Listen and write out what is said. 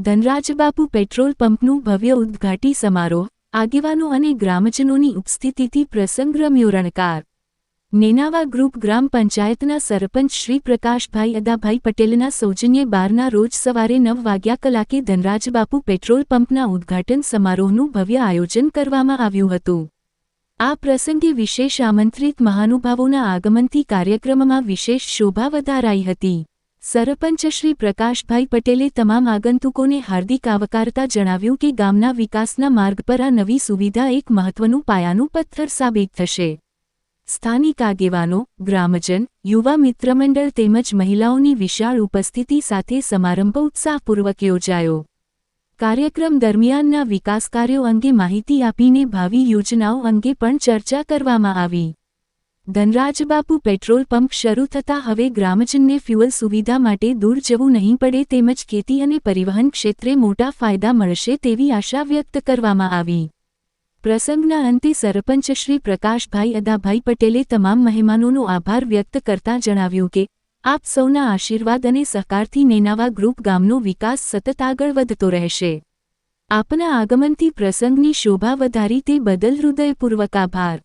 ધનરાજબાપુ petrol પંપનું ભવ્ય ઉદ્ઘાટી સમારોહ, આગેવાનો અને ગ્રામજનોની ઉપસ્થિતિથી પ્રસંગ રમ્યો રણકાર. નેનાવા ગ્રુપ ગ્રામ પંચાયતના સરપંચ શ્રી પ્રકાશભાઈ અદાભાઈ પટેલના સૌજન્ય બારના રોજ સવારે નવ વાગ્યા કલાકે ધનરાજબાપુ પેટ્રોલ પંપના ઉદ્ઘાટન સમારોહનું ભવ્ય આયોજન કરવામાં આવ્યું હતું. આ પ્રસંગે વિશેષ આમંત્રિત મહાનુભાવોના આગમનથી કાર્યક્રમમાં વિશેષ શોભા વધારાઈ હતી. સરપંચ શ્રી પ્રકાશભાઈ પટેલે તમામ આગંતુકોને હાર્દિક આવકારતા જણાવ્યું કે ગામના વિકાસના માર્ગ પર આ નવી સુવિધા એક મહત્વનું પાયાનું પથ્થર સાબિત થશે. સ્થાનિક આગેવાનો, ગ્રામજન, યુવા મિત્રમંડળ તેમજ મહિલાઓની વિશાળ ઉપસ્થિતિ સાથે સમારંભ ઉત્સાહપૂર્વક યોજાયો. કાર્યક્રમ દરમિયાનના વિકાસ કાર્યો અંગે માહિતી આપીને ભાવિ યોજનાઓ અંગે પણ ચર્ચા કરવામાં આવી. ધનરાજબાપુ પેટ્રોલ પંપ શરૂ થતાં હવે ગ્રામજનને ફ્યુઅલ સુવિધા માટે દૂર જવું નહીં પડે તેમજ ખેતી અને પરિવહન ક્ષેત્રે મોટા ફાયદા મળશે તેવી આશા વ્યક્ત કરવામાં આવી. પ્રસંગના અંતે સરપંચ શ્રી પ્રકાશભાઈ અદાભાઈ પટેલે તમામ મહેમાનોનો આભાર વ્યક્ત કરતા જણાવ્યું કે, આપ સૌના આશીર્વાદ અને સહકારથી નેનાવા ગ્રુપ ગામનો વિકાસ સતત આગળ વધતો રહેશે. આપના આગમનથી પ્રસંગની શોભા વધારી તે બદલ હૃદયપૂર્વક આભાર.